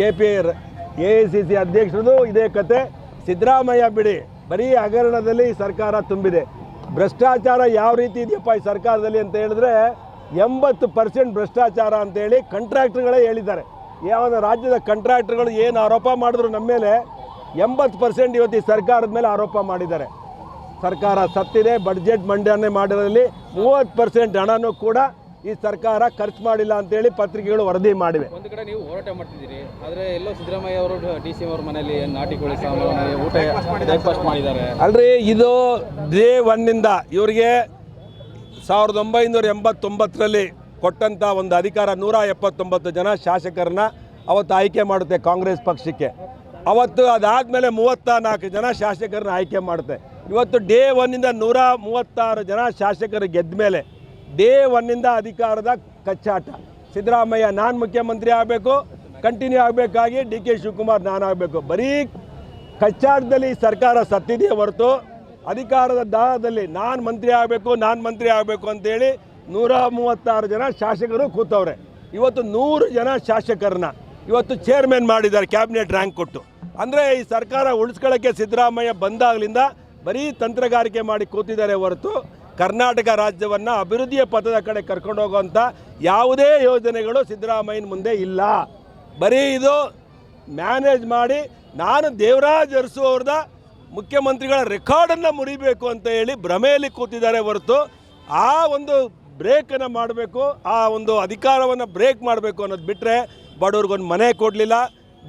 K P A I C C ಅಧ್ಯಕ್ಷರದು ಇದೇ ಕತೆ. ಸಿದ್ದರಾಮಯ್ಯ ಬಿಡಿ, ಬರೀ ಹಗರಣದಲ್ಲಿ ಸರ್ಕಾರ ತುಂಬಿದೆ. ಭ್ರಷ್ಟಾಚಾರ ಯಾವ ರೀತಿ ಇದೆಯಪ್ಪ ಈ ಸರ್ಕಾರದಲ್ಲಿ ಅಂತ ಹೇಳಿದ್ರೆ ಎಂಬತ್ತು ಪರ್ಸೆಂಟ್ ಭ್ರಷ್ಟಾಚಾರ ಅಂತೇಳಿ ಕಂಟ್ರಾಕ್ಟ್ರ್ಗಳೇ ಹೇಳಿದ್ದಾರೆ. ಯಾವ ರಾಜ್ಯದ ಕಂಟ್ರಾಕ್ಟ್ರ್ಗಳು ಏನು ಆರೋಪ ಮಾಡಿದ್ರು ನಮ್ಮ ಮೇಲೆ ಎಂಬತ್ತು ಪರ್ಸೆಂಟ್ ಇವತ್ತು ಈ ಸರ್ಕಾರದ ಮೇಲೆ ಆರೋಪ ಮಾಡಿದ್ದಾರೆ. ಸರ್ಕಾರ ಸತ್ತಿದೆ ಬಡ್ಜೆಟ್ ಮಂಡನೆ ಮಾಡಿರೋದ್ರಲ್ಲಿ ಮೂವತ್ತು ಪರ್ಸೆಂಟ್ ಹಣನೂ ಕೂಡ ಈ ಸರ್ಕಾರ ಖರ್ಚು ಮಾಡಿಲ್ಲ ಅಂತೇಳಿ ಪತ್ರಿಕೆಗಳು ವರದಿ ಮಾಡಿವೆ. ಒಂದು ಕಡೆ ನೀವು ಹೋರಾಟ ಮಾಡ್ತಿದ್ದೀರಿ ಆದರೆ ಎಲ್ಲೋ ಸಿದ್ದರಾಮಯ್ಯ ಅವರು ಡಿ ಸಿ ಅವ್ರ ಮನೆಯಲ್ಲಿ ನಾಟಿ ಕೋಳಿ ಊಟ ಬ್ರೇಕ್ಫಾಸ್ಟ್ ಮಾಡಿದ್ದಾರೆ. ಅಲ್ರಿ ಇದು ಡೇ ಒನ್ನಿಂದ ಇವರಿಗೆ ಸಾವಿರದ ಒಂಬೈನೂರ ಎಂಬತ್ತೊಂಬತ್ತರಲ್ಲಿ ಕೊಟ್ಟಂಥ ಒಂದು ಅಧಿಕಾರ ನೂರ ಎಪ್ಪತ್ತೊಂಬತ್ತು ಜನ ಶಾಸಕರನ್ನ ಅವತ್ತು ಆಯ್ಕೆ ಮಾಡುತ್ತೆ ಕಾಂಗ್ರೆಸ್ ಪಕ್ಷಕ್ಕೆ. ಅವತ್ತು ಅದಾದಮೇಲೆ ಮೂವತ್ತ ನಾಲ್ಕು ಜನ ಶಾಸಕರನ್ನ ಆಯ್ಕೆ ಮಾಡುತ್ತೆ. ಇವತ್ತು ಡೇ ಒನ್ನಿಂದ ನೂರ ಮೂವತ್ತಾರು ಜನ ಶಾಸಕರು ಗೆದ್ದ ಮೇಲೆ ಡೇ ಒನ್ನಿಂದ ಅಧಿಕಾರದ ಕಚ್ಚಾಟ. ಸಿದ್ದರಾಮಯ್ಯ ನಾನು ಮುಖ್ಯಮಂತ್ರಿ ಆಗಬೇಕು ಕಂಟಿನ್ಯೂ ಆಗಬೇಕಾಗಿ ಡಿ ಕೆ ಶಿವಕುಮಾರ್ ನಾನು ಆಗಬೇಕು. ಬರೀ ಕಚ್ಚಾಟದಲ್ಲಿ ಸರ್ಕಾರ ಸತ್ತಿದೆಯೇ ಹೊರತು ಅಧಿಕಾರದ ದಾಹದಲ್ಲಿ ನಾನು ಮಂತ್ರಿ ಆಗಬೇಕು, ನಾನು ಮಂತ್ರಿ ಆಗಬೇಕು ಅಂತೇಳಿ ನೂರ ಮೂವತ್ತಾರು ಜನ ಶಾಸಕರು ಕೂತವ್ರೆ. ಇವತ್ತು ನೂರು ಜನ ಶಾಸಕರನ್ನ ಇವತ್ತು ಚೇರ್ಮನ್ ಮಾಡಿದ್ದಾರೆ ಕ್ಯಾಬಿನೆಟ್ ರ್ಯಾಂಕ್ ಕೊಟ್ಟು. ಅಂದರೆ ಈ ಸರ್ಕಾರ ಉಳಿಸ್ಕೊಳ್ಳೋಕ್ಕೆ ಸಿದ್ದರಾಮಯ್ಯ ಬಂದಾಗಲಿಂದ ಬರೀ ತಂತ್ರಗಾರಿಕೆ ಮಾಡಿ ಕೂತಿದ್ದಾರೆ ಹೊರತು ಕರ್ನಾಟಕ ರಾಜ್ಯವನ್ನು ಅಭಿವೃದ್ಧಿಯ ಪಥದ ಕಡೆ ಕರ್ಕೊಂಡು ಹೋಗುವಂಥ ಯಾವುದೇ ಯೋಜನೆಗಳು ಸಿದ್ದರಾಮಯ್ಯನ ಮುಂದೆ ಇಲ್ಲ. ಬರೀ ಇದು ಮ್ಯಾನೇಜ್ ಮಾಡಿ ನಾನು ದೇವರಾಜ್ ಅರಸು ಅವ್ರದ ಮುಖ್ಯಮಂತ್ರಿಗಳ ರೆಕಾರ್ಡನ್ನು ಮುರಿಬೇಕು ಅಂತ ಹೇಳಿ ಭ್ರಮೆಯಲ್ಲಿ ಕೂತಿದ್ದಾರೆ ಹೊರತು ಆ ಒಂದು ಬ್ರೇಕನ್ನು ಮಾಡಬೇಕು, ಆ ಒಂದು ಅಧಿಕಾರವನ್ನು ಬ್ರೇಕ್ ಮಾಡಬೇಕು ಅನ್ನೋದು ಬಿಟ್ಟರೆ ಬಡವ್ರಿಗೊಂದು ಮನೆ ಕೊಡಲಿಲ್ಲ,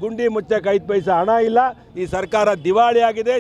ಗುಂಡಿ ಮುಚ್ಚಕ್ಕೆ ಐದು ಪೈಸೆ ಹಣ ಇಲ್ಲ, ಈ ಸರ್ಕಾರ ದಿವಾಳಿ ಆಗಿದೆ